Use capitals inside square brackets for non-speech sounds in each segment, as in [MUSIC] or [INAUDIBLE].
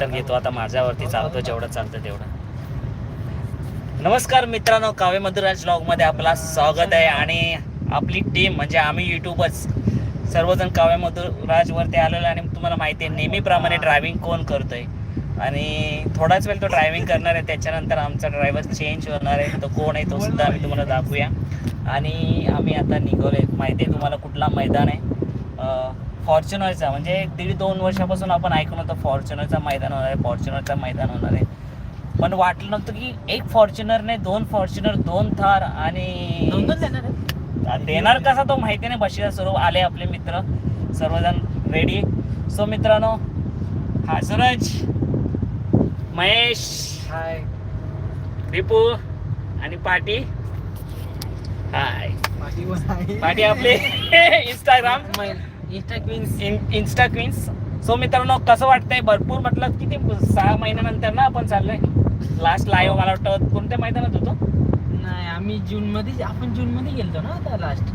नंतर घेतो. आता माझ्यावरती चालतो जेवढं चालतं तेवढं. नमस्कार मित्रांनो काव्य मधुराजमध्ये आपला स्वागत आहे. आणि आपली टीम म्हणजे आम्ही युट्यूबच सर्वजण काव्य मधुराजवरती आलेलो आणि तुम्हाला माहिती आहे नेहमीप्रमाणे ड्रायव्हिंग कोण करतोय? आणि थोडाच वेळ तो ड्रायव्हिंग करणार आहे. त्याच्यानंतर आमचा ड्रायव्हर चेंज होणार आहे. तो कोण आहे तो सुद्धा आम्ही तुम्हाला दाखवूया. आणि आम्ही आता निघवले माहिती आहे तुम्हाला कुठला मैदान आहे. फॉर्च्युनरचा म्हणजे दीड दोन वर्षापासून आपण ऐकून होतं फॉर्च्युनरचा मैदान होणार आहे फॉर्च्युनरचा मैदान होणार आहे. पण वाटलं नव्हतं की एक फॉर्च्युनरने दोन फॉर्च्युनर दोन थार आणि देणार कसा तो माहिती नाही बशीला सर्व आले आपले मित्र सर्वजण रेडी सो मित्रांनो हा सूरज महेश हाय. रिपू आणि पाटी. हाय. पाटी आपले [LAUGHS] Instagram insta queens insta queens so मित्रांनो कसं वाटतंय? भरपूर म्हटलं किती सहा महिन्यानंतर ना आपण चाललोय. लास्ट लाईव्ह मला वाटतं कोणत्या मैदानात होतो? नाही आम्ही जून मध्ये आपण जून मध्ये गेलतो ना आता लास्ट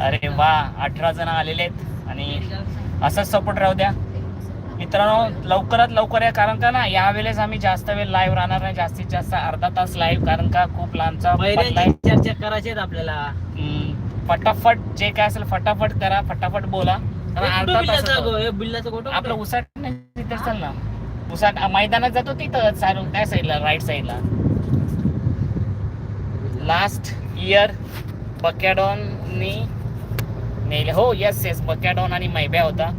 अरे वा अठरा जण आलेले आहेत. आणि असाच सपोर्ट राहू द्या. मित्रांनो लवकरात लवकर या. कारण का ना यावेळेस आम्ही जास्त वेळ लाईव्ह राहणार नाही. जास्तीत जास्त अर्धा तास लाईव्ह कारण का खूप लांबचा चर्चा करायची आपल्याला. फटाफट जे काय असेल फटाफट करा फटाफट बोला. कारण अर्धा कुठं तास बिल्लाचं होतो. गो- बिल्लाचं कुठं आपलं उसाट नाही तिथे चल ना. उसाट मैदानात जातो तिथं चालून त्या साईडला राईट साईडला लास्ट इयर बकॅडॉननी नेले. हो येस येस बकॅडॉन आणि मैब्या होता.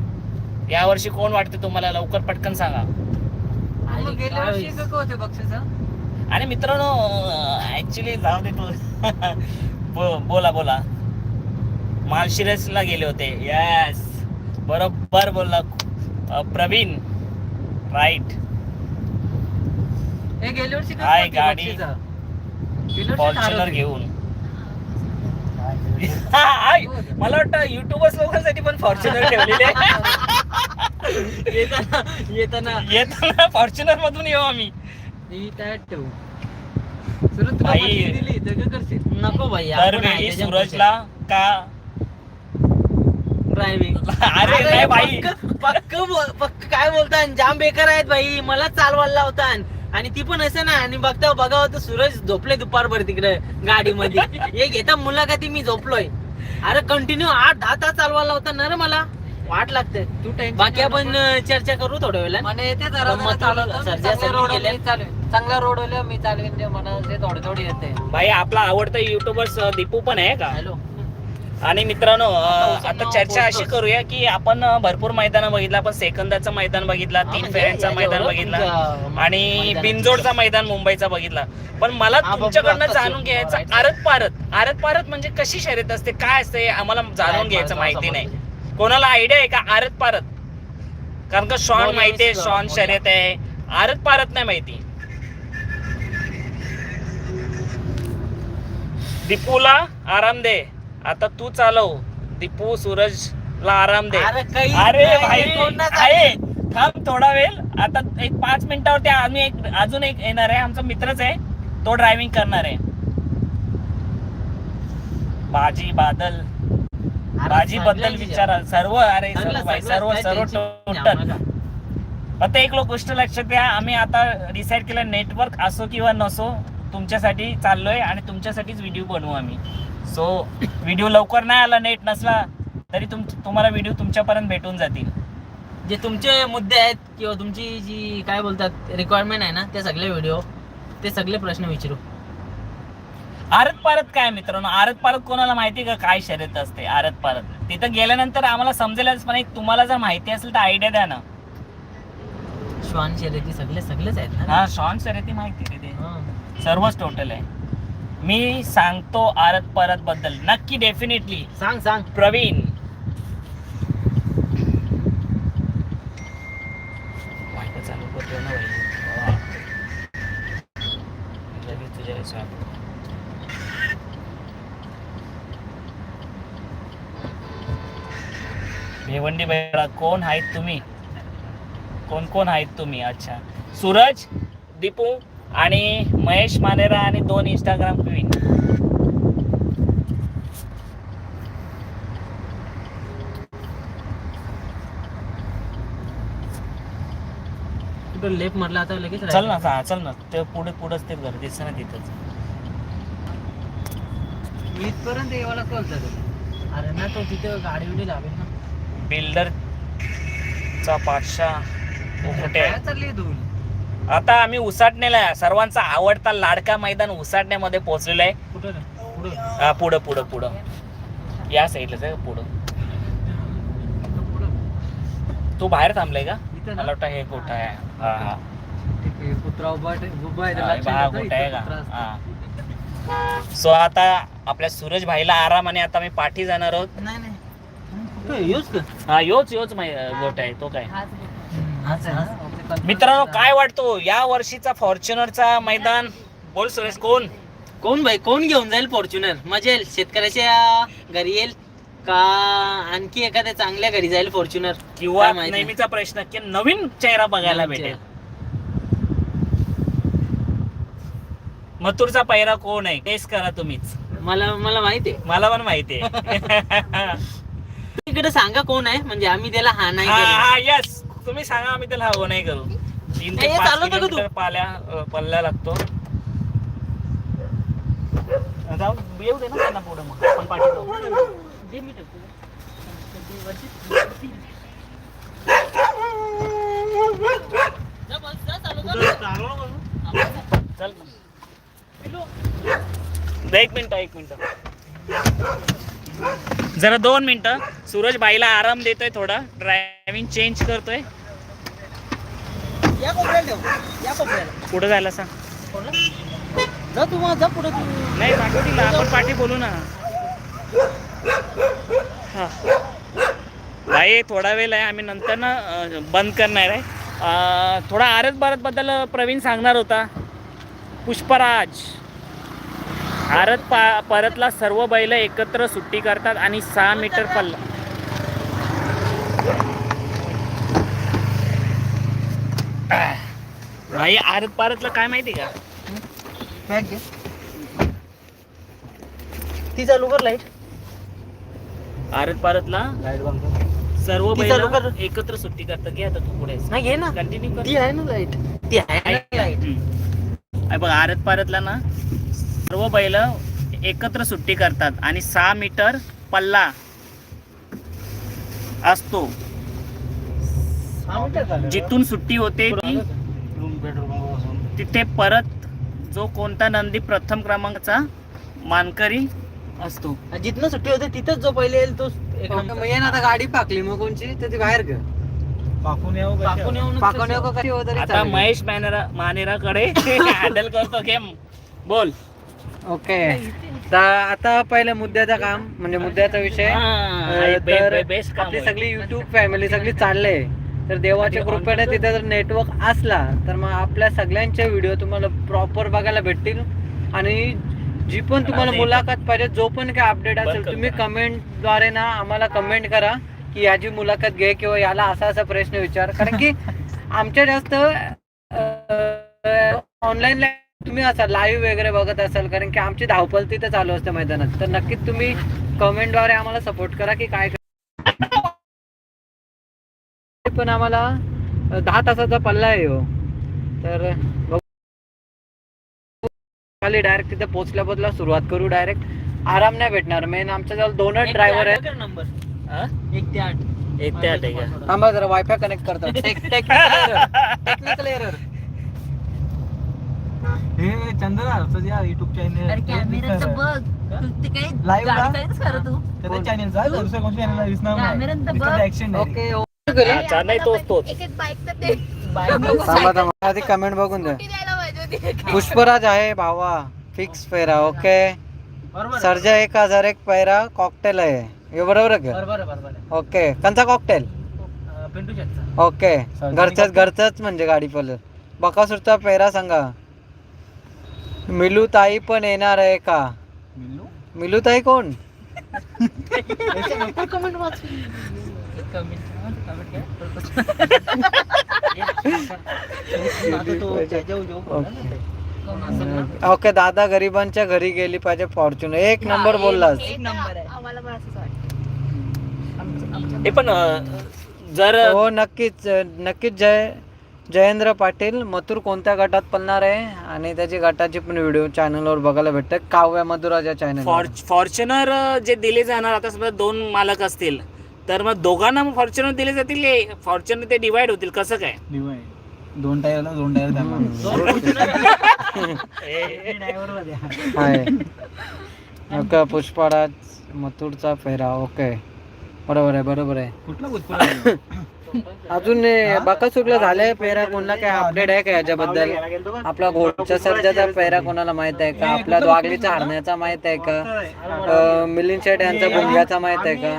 यावर्षी कोण वाटते तुम्हाला? लवकर पटकन सांगा. आणि वर्षी मित्रांनो ऍक्च्युली जाऊ दे तू. [LAUGHS] बोला बोला. मालशिरसला गेले होते. येस बरोबर बोलला अं, प्रवीण. राईट हे हाय, गाडी. फॉर्च्युनर. घेऊन. [LAUGHS] हा. मला वाटतं युट्यूबर्स लोकांसाठी पण फॉर्च्युनर ठेवलेले. [LAUGHS] येताना येताना. येताना फॉर्च्युनर मधून येऊ आम्ही. ठेवू? नको भाई सूरजला का ड्रायव्हिंग [LAUGHS] अरे नाही बाई. पक्क पक्क काय बोलता जाम बेकार आहेत भाई मला चालवायला लावतान. आणि ती पण असं ना आणि बघता बघा तर सूरज झोपले दुपारभर तिकडे गाडीमध्ये. हे घेता मुलाखती मी झोपलोय. अरे कंटिन्यू आठ दहा तास चालवायला लावता ना रे मला. वाट लागते. तू tension बाकी आपण चर्चा करू थोड्या वेळेला मला येते जरा चांगल्या सर्वी रोडवर केल्या? मी चालवेन मी ते मला ते थोडे थोडे येते. बाई आपला आवडता युट्यूबर्स दीपू पण आहे का? हॅलो. आणि मित्रांनो आता चर्चा अशी. करूया की आपण भरपूर मैदान बघितलं आपण सेकंदाचं मैदान बघितला तीन म्हणजे फेऱ्यांचं मैदान बघितला आणि. बिनजोडचा मैदान मुंबईचा बघितला पण मला तुमच्याकडनं जाणून. घ्यायचं. आरत पारत आरत पारत म्हणजे कशी शर्यत असते काय असते आम्हाला जाणून घ्यायचं माहिती. नाही कोणाला आयडिया आहे का आरत पारत कारण का शॉन माहिती आहे. शॉन शर्यत आहे आरत पारत नाही माहिती दीपूला आराम दे आता तू चालव. दीपू सूरजला आराम दे. अरे काही अरे नाही, भाई आहे. थांब थोडा वेळ. आता एक पाच मिनिटावरती आम्ही एक अजून एक येणार आहे. आमचा मित्रच आहे. तो ड्रायव्हिंग करणार आहे. बाजी बादल. अरे बाजी बद्दल सगळ्यांची विचारा. सर्व अरे सर्व भाई, सर्व काय सर्व tension नाही टोटल आम्हाला. आता एक लोक गोष्ट लक्षात घ्या आम्ही आता डिसाईड केलं नेटवर्क असो किंवा नसो तुमच्यासाठी चाललोय आणि तुमच्यासाठीच व्हिडिओ बनवू आम्ही. सो व्हिडिओ लवकर नाही आला नेट नसला तरी तुम तुम्हाला व्हिडिओ तुमच्यापर्यंत भेटून जातील. जे तुमचे मुद्दे आहेत किंवा तुमची जी काय बोलतात रिक्वायरमेंट आहे ना ते सगळे व्हिडिओ ते सगळे प्रश्न विचारू. आरत पारत काय मित्रांनो? आरत पारत कोणाला माहिती का? काय शर्यत असते आरत पारत? तिथं गेल्यानंतर आम्हाला समजेलच पण एक तुम्हाला जर माहिती असेल तर आयडिया द्या ना. श्वान शर्यती सगळे सगळेच आहेत ना? हा शॉन शर्यती माहिती तिथे. सर्वच टोटल आहे. मी सांगतो आरत परत बद्दल. नक्की डेफिनेटली सांग सांग. प्रवीण. भिवंडी बैरा कोण आहेत तुम्ही? कोण कोण आहेत तुम्ही? अच्छा. सूरज दीपू आणि महेश मानेरा आणि दोन इंस्टाग्राम क्वीन कुठं लेप मारला आता लगेच चल ना हा, चल ना. ते पुढे पुढेच ते घर दिसतं ना तिथंच. इथपर्यंत यावं लागतं अरे ना तो तिथे गाडी बिडी लावेल ना. बिल्डरचा पाठशा कुठे काय चालली तू आता आम्ही उसाटणेला आहे. सर्वांचा आवडता लाडका मैदान उसाटण्यामध्ये पोहोचलेला आहे. कुठं रे? पुढं? हा, पुढं पुढं पुढं. या साईडलाच आहे पुढं. तू बाहेर थांबलाय का? इथं ना? मला वाटतं हे कुठं आहे? हा हा. ठीक आहे, कुत्रा उभा उभा आहे हा, त्याला लक्षात हा येतं, कुठं आहे इथं कुत्रा का असतो. हा. सो आता आपल्या सूरज भाईला आराम आणि आता मी पाठी जाणार आहोत. नाही नाही. कुठं येऊच का? हा योच योच मै- गोट आहे तो काय? हाच आहे. मित्रांनो. काय वाटतो? या वर्षीचा फॉर्च्युनरचा मैदान. बोल सुरेश कोण? कोण भाई? कोण घेऊन जाईल फॉर्च्युनर? मजा येईल. शेतकऱ्याच्या घरी येईल का आणखी एखाद्या चांगल्या घरी जाईल फॉर्च्युनर? किंवा काय माहिती. नेहमीचा प्रश्न की नवीन चेहरा बघायला भेटेल. मथुरचा पैरा कोण आहे? टेस्ट करा तुम्हीच. मला मला माहिती आहे. मला पण माहिती आहे. [LAUGHS] इकडे सांगा कोण आहे? म्हणजे आम्ही त्याला हा नाही हा केलं. हा तुम्ही सांगा आम्ही त्याला हवं नाही करू. तीन ते पाच? किलोमीटर पाल्या अ, पल्ला लागतो. जाऊ येऊ दे ना त्यांना पुढे मग. आपण पाठी जाऊ चालू एक मिनिट एक मिनिट. जरा दोन मिनिटं. सूरज बाईला आराम देतोय थोडा. ड्रायव्हिंग चेंज करतोय. या कोपऱ्याला ठेव. या कोपऱ्याला. पुढे जायला सांग. कोणला? जा तू मग, जा पुढे तू. नाही तिला आपण पाठी बोलू ना. हा. बाई थोडा वेळ आहे. आम्ही नंतर ना अं, बंद करणार आहे. अं, थोडा आरत भारत बद्दल प्रवीण सांगणार होता. पुष्पराज. आरत पा परतला सर्व बैल एकत्र सुट्टी करतात आणि सहा मीटर पल्ला भाई आरत पारतला काय माहिती का बॅग घे. ती चालू कर लाइट आरत पारतला लाइट बंद. सर्व ती चालू कर. बैल एकत्र सुट्टी करतात घे आता तू पुढे नाही घे ना कंटिन्यू कर ती आहे ना लाइट ती आहे ना लाइट हम्म. बघ आरत पारतला ना सर्व बैल एकत्र सुट्टी करतात आणि सहा मीटर पल्ला असतो. जिथून सुट्टी होते ती रूम बेडरूम बसून. तिथे परत जो कोणता नंदी प्रथम क्रमांकाचा मानकरी असतो. जिथनं सुट्टी होते तिथंच जो पहिले येईल तो एक ओके, नंबर. मग ये ना आता गाडी पाकली मग कोणची? तर ती बाहेर घे पाकून येऊ पाकून येऊन पाकून येऊ का कशी हो तरी आता चालेल. महेश मानेरा मानेराकडे [LAUGHS] हँडल करतो गेम. बोल. ओके. तर आता पहिलं मुद्द्याचं काम म्हणजे मुद्द्याचा विषय. अं, तर बेस्ट काम आपली होईल. सगळी युट्यूब फॅमिली सगळी चालले तर देवाच्या कृपेने तिथे जर नेटवर्क असला तर मग आपल्या सगळ्यांचे व्हिडिओ तुम्हाला प्रॉपर बघायला भेटतील. आणि जी पण तुम्हाला मुलाखत पाहिजे जो पण काय अपडेट असेल तुम्ही जरा. कमेंटद्वारे ना आम्हाला कमेंट करा की याची मुलाखत घे किंवा याला असा असा प्रश्न विचार. कारण की [LAUGHS] आमच्या जास्त ऑनलाईन तुम्ही असाल लाईव्ह वगैरे बघत असाल कारण की आमची धावपळ तिथे चालू असते मैदानात. तर नक्कीच तुम्ही कमेंटद्वारे आम्हाला सपोर्ट करा की काय पण आम्हाला दहा तासाचा पल्ला आहे हो. तर बघू. खाली डायरेक्ट तिथे पोचल्या पोचल्या सुरुवात करू डायरेक्ट आराम नाही भेटणार. मेन आमच्या जवळ दोनच ड्रायव्हर आहेत. नंबर? एक ते आठ. एक ते आठ आहे का? थांबा जरा वायफाय कनेक्ट करतात टेक्निकल एरर हे चंदना तुझ्या युट्यूब चॅनल बघ. करत तू ऍक्शन ओके अच्छा, नाही, तोच, तोच. एक एक बाईक तर ते [LAUGHS] थांबा थांबा. आधी कमेंट बघून द्या स्कूटी द्यायला पाहिजे होती. पुष्पराज आहे भावा. फिक्स पैरा ओके बरोबर सर्जा एक हजार एक पैरा कॉकटेल आहे. हे बरोबर आहे का? बरोबर आहे, बरोबर आहे. ओके कंचा कॉकटेल अं, पिंटू शेटचा. ओके घरच्याच घरचंच म्हणजे गाडी पडलं बकासूरचा पेरा सांगा. मिलू ताई पण येणार आहे का? मिलू? ताई कोण? [LAUGHS] [LAUGHS] ओके दादा गरिबांच्या घरी गेली पाहिजे फॉर्च्युनर एक नंबर बोललास. एक नंबर आहे. आम्हाला पण असंच वाटतं. हे पण अं, जर हो नक्कीच नक्कीच जय जयेंद्र पाटील. मथुर कोणत्या गटात पळणार आहे? आणि त्याची गटाची पण व्हिडिओ चॅनलवर बघायला भेटते. काव्या मधुराच्या चॅनल फॉर्च फॉर्च्युनर जे दिले जाणार आता समजा दोन मालक असतील. तर मग दोघांना मग फॉर्च्युनर दिले जातील फॉर्च्युनर ते डिवाइड होतील? कसं काय? दोन टायरला दोन टायर त्यांना. आहे [LAUGHS] ओके पुष्पराज मथुरचा फेरा. ओके. बरोबर आहे बरोबर आहे. कुठला भूतपूर्व [COUGHS] अजून बकासूरला झालंय पेरा कोणाला काय अपडेट आहे का याच्याबद्दल? आपला घोडच्या सर्जाचा पेरा कोणाला माहीत आहे का? आपल्या द्वागलीचा हरण्याचा माहीत आहे का? अं, मिलिंद शेट यांचा भुंग्याचा माहीत आहे का?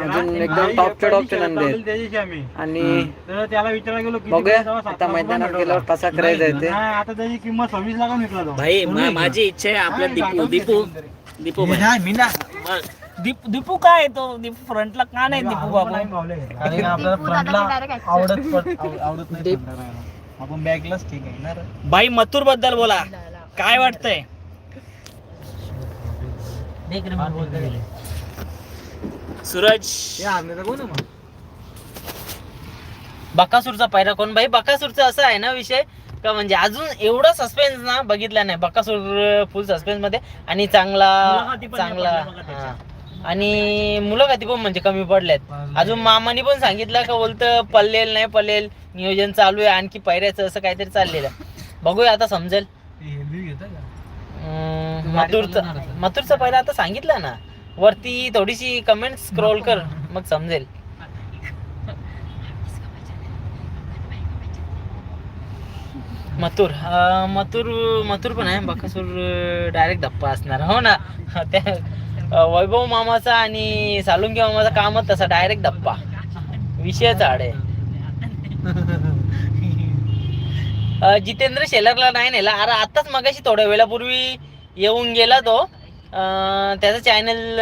अजून एकदम टॉपचे टॉपचे नंदी आहेत आणि तर त्याला विचारायला गेलो किती बघूया. पैसा? आता मैदानात गेल्यावर कसा क्रेज आहे ते? नाही, आता त्याची किंमत सव्वीस लाख विकला तो. भाई मा- माझी इच्छा आहे आपल्या दीपू दीपू दीपू भाई. मी ना दीप- दीपू काय आहे तो दीपू फ्रंटला का नाही दीपू बाबू आणि आपल्याला दीपू फ्रंटला action. आवडत पण- [LAUGHS] आव- आवडत नाही front ला राहायला. आपण बॅकलाच ठीक आहे ना रे? बाई मथुरबद्दल बोला काय वाटतंय सूरज? बकासूरचा पायरा कोण भाई बकासूरचा असा आहे ना विषय का म्हणजे अजून एवढा सस्पेन्स ना बघितला नाही बकासूर फुल सस्पेन्समध्ये आणि चांगला मुलाखती पण नाही चांगला पडल्या बघा त्याच्या. हा. आणि मुलाखती पण म्हणजे कमी पडल्यात. अजून मामानी पण सांगितलं का बोलतं पल्लेल नाही पल्लेल नियोजन चालू आहे आणखी पायऱ्याचं असं काहीतरी चाललेलं बघूया आता समजेल. मथुरचा मथुरचा पहिला आता सांगितलं ना. वरती थोडीशी कमेंट स्क्रोल कर मग समजेल. मथुर मथुर मथुर पण आहे बकासूर डायरेक्ट धप्पा असणार. हो ना. [LAUGHS] त्या वैभव मामाचा आणि सालुंगी मामाचा कामच तसा डायरेक्ट धप्पा. विषयच आड आहे. [LAUGHS] अं, जितेंद्र शेलरला नाही नेला. अरे आताच मगाशी थोड्या वेळापूर्वी येऊन गेला तो. अं, त्याचा चॅनल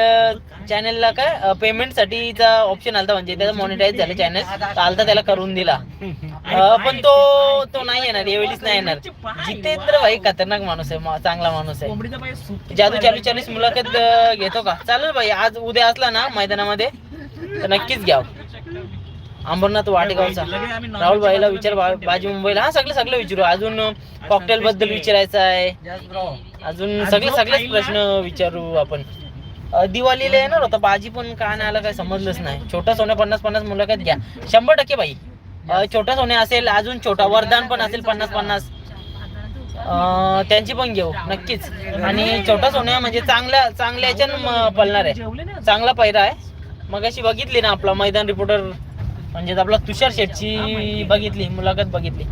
चॅनलला काय पेमेंट साठीचा ऑप्शन आलता. म्हणजे त्याचं मॉनिटाईज झालं चॅनल आलता त्याला करून दिला. [LAUGHS] अं, पण तो तो नाही येणार यावेळीच नाही येणार. जितेंद्र भाई खतरनाक माणूस आहे मा- चांगला माणूस आहे. कोंबडीचा पाय सुक- जादू चालू चालीस मुलाखत अं, घेतो का? चालेल भाई आज उद्या असला ना मैदानामध्ये तर नक्कीच घ्या. अंबरनाथ वाटेगावचा. राहुल भाईला विचार बा- बाजी मुंबईला. हा सगळं सगळं विचारू. अजून कॉकटेल बद्दल विचारायचं आहे. अजून सगळे सगळेच प्रश्न विचारू आपण. अ, दिवाळीला येणार होता बाजी पण का नाही आला काय समजलंच नाही. छोटा सोन्या पन्नास पन्नास मुलाखत घ्या. शंभर टक्के बाई अ, छोटा सोन्या असेल अजून छोटा वरदान पण असेल पन्नास पन्नास. त्यांची पण घेऊ नक्कीच. आणि छोटा सोन्या म्हणजे चांगल्या चांगल्या याच्यानं पळणार आहे. चांगला पैरा आहे. मग अशी बघितली ना आपला मैदान रिपोर्टर म्हणजे आपला तुषार शेटची बघितली मुलाखत बघितली.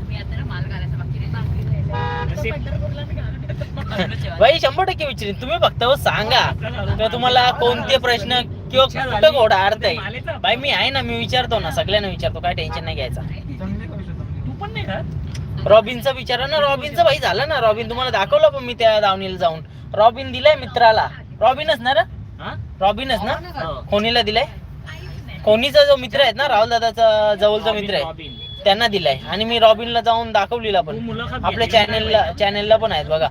भाई शंभर टक्के विचारेन. तुम्ही फक्त सांगा. तुम्हाला कोणते प्रश्न किंवा कुठं घोडा अर्थ आहे? भाई मी आहे ना मी विचारतो ना सगळ्यांना विचारतो काय टेन्शन नाही घ्यायचा. तू पण नाही खात? रॉबिनचा विचारा ना रॉबिनचं भाई झालं ना रॉबिन तुम्हाला दाखवलं पण मी त्या दावणीला जाऊन. रॉबिन दिलाय मित्राला. रॉबिनच ना रे? हा? रॉबिनच ना? हो. कोणीला दिलाय? कोणीचा जो मित्र आहेत ना राहुल दादाचा जवळचा मित्र आहे. रॉबिन. त्यांना दिलाय. आणि मी रॉबिनला जाऊन दाखवलेला पण. मुलाखत आपल्या घेतली चॅनेलला चॅनेलला पण आहेत बघा.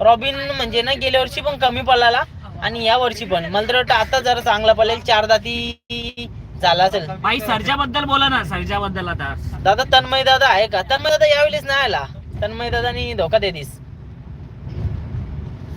रॉबिन म्हणजे ना गेल्या वर्षी पण कमी पडला आणि या वर्षी पण. मला तर वाटतं आता जरा चांगला पडेल. चार दाती झाला असेल. बाई सर्जा बद्दल बोला ना. सर्जा बद्दल आता. दादा तन्मय दादा आहे का? तन्मय दादा यावेळेस नाही आला. तन्मय दादानी धोका दे दिस.